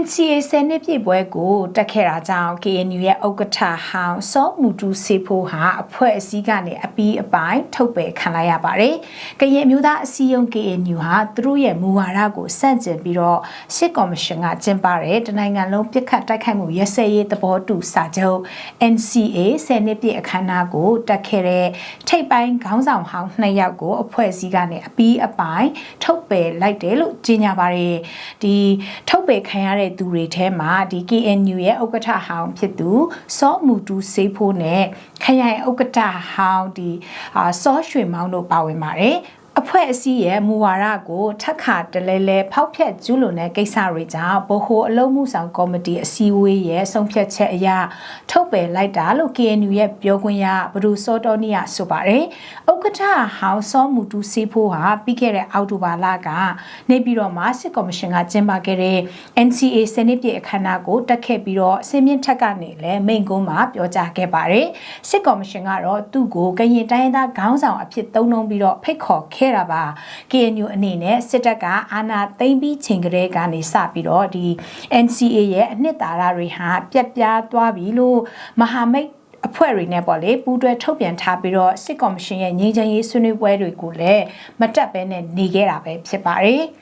NCA ဆယ်နှစ်ပြည့်ပွဲကိုတက်ခဲ့တာကြောင့် KNU ရဲ့ဥက္ကဋ္ဌဟောင်းစောမူတူစေဖို့ဟာအဖွဲ့အစည်းကနေအပီးအပိုင်းထုတ်ပယ်ခံလိုက်ရပါတယ်။ကရင်အမျိုးသားအစည်းအရုံး KNU ဟာသူတို့ရဲ့မူဝါဒကိုစန့်ကျင်ပြီးတော့စစ်ကော်မရှင်ကကျင်းပတဲ့တနိုင်ငံလုံးပြစ်ခတ်တိုက်ခိုက်မှုရစဲရေးသဘောတူစာချုပ် NCA ဆယ်နှစ်ပြည့်အခမ်းအနားကိုတက်ခဲ့တဲ့ထိပ်ပိုင်းခေါင်းဆောင်ဟောင်းနှစ်ယောက်ကိုအဖွဲ့အစည်းကနေအပီးအပိုင်းထုတ်ပယ်လိုက်တယ်လို့ကြေညာပါတယ်။ဒီထုတ်ပယ်ခံရတဲ့သူတွေထဲမှာဒီ KNU ရဲ့ဥက္ကဋ္ဌဟောင်းဖြစ်သူစောမူတူစေးဖိုးနဲ့ခရိုင်ဥက္ကဋ္ဌဟောင်းဒီအာစောရွှေမောင်တို့ပါဝင်ပါတယ်။ အဖွဲ့အစည်းရဲ့မူဝါဒကိုထက်ခါတလဲလဲဖောက်ဖျက်ကျူးလွန်တဲ့ကိစ္စတွေကြောင့်ဗဟိုအလုံးမှုဆောင်ကော်မတီအစည်းအဝေးရဲ့ဆုံးဖြတ်ချက်အရထုတ်ပယ်လိုက်တာလို့ KNU ရဲ့ပြောခွင့်ရဘဒူစောတော်နီယာဆိုပါတယ်။ဥက္ကဋ္ဌဟောင်းစောမူတူစီဖိုးဟာပြီးခဲ့တဲ့အောက်တိုဘာလကနေပြည်တော်မှာစစ်ကော်မရှင်ကကျင်းပခဲ့တဲ့ NCA စနစ်ပြည့်အခမ်းအနားကိုတက်ခဲ့ပြီးတော့စင်မြင့်ထက်ကနေလည်းမိန့်ခွန်းမှာပြောကြားခဲ့ပါတယ်။စစ်ကော်မရှင်ကတော့သူ့ကိုကရင်တိုင်းရင်းသားခေါင်းဆောင်အဖြစ်သုံးနှုံပြီးတော့ဖိတ်ခေါ်ခဲ့တာပါ KNU အနေနဲ့စစ်တပ်ကအာဏာသိမ်းပြီးချိန်ကလေးကနေစပြီးတော့ဒီ NCA ရဲ့အနှစ်သာရတွေဟာပြက်ပြားသွားပြီလို့မဟာမိတ်အဖွဲ့တွေနဲ့ပေါ့လေပူးတွဲထုတ်ပြန်ထားပြီးတော့စစ်ကော်မရှင်ရဲ့ငြိမ်းချမ်းရေးဆွေးနွေးပွဲတွေကိုလည်းမတက်ဘဲနဲ့နေခဲ့တာပဲဖြစ်ပါတယ်။